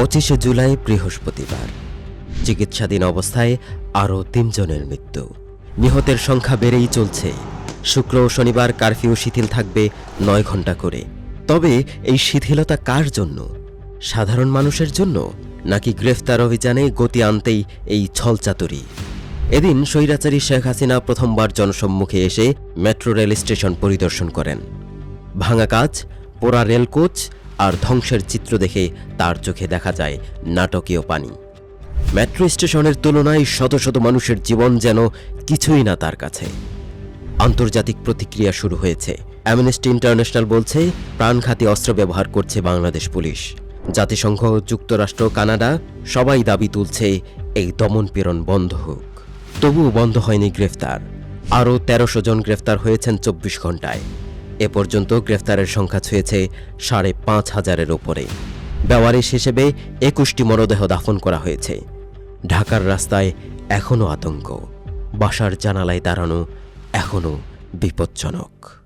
পঁচিশে জুলাই বৃহস্পতিবার। চিকিৎসাধীন অবস্থায় আরও তিনজনের মৃত্যু। নিহতের সংখ্যা বেড়েই চলছে। শুক্র ও শনিবার কারফিউ শিথিল থাকবে নয় ঘণ্টা করে। তবে এই শিথিলতা কার জন্য? সাধারণ মানুষের জন্য? নাকি গ্রেফতার অভিযানে গতি আনতেই এই ছলচাতুরি? এদিন স্বৈরাচারী শেখ হাসিনা প্রথমবার জনসম্মুখে এসে মেট্রো রেল স্টেশন পরিদর্শন করেন। ভাঙা কাজ, পোড়া রেলকোচ আর ধ্বংসের চিত্র দেখে তার চোখে দেখা যায় নাটকীয় পানি। মেট্রো স্টেশনের তুলনায় শত শত মানুষের জীবন যেন কিছুই না তার কাছে। আন্তর্জাতিক প্রতিক্রিয়া শুরু হয়েছে। অ্যামনেস্টি ইন্টারন্যাশনাল বলছে, প্রাণঘাতী অস্ত্র ব্যবহার করছে বাংলাদেশ পুলিশ। জাতিসংঘ, যুক্তরাষ্ট্র, কানাডা সবাই দাবি তুলছে এই দমন দমনপীড়ন বন্ধ হোক। তবুও বন্ধ হয়নি গ্রেফতার। আরও তেরোশো জন গ্রেফতার হয়েছেন চব্বিশ ঘন্টায় এ পর্যন্ত গ্রেফতারের সংখ্যা ছুঁয়েছে সাড়ে পাঁচ হাজারের ওপরে বেওয়ারিশ হিসেবে একুশটি মরদেহ দাফন করা হয়েছে। ঢাকার রাস্তায় এখনও আতঙ্ক। বাসার জানালায় দাঁড়ানো এখনও বিপজ্জনক।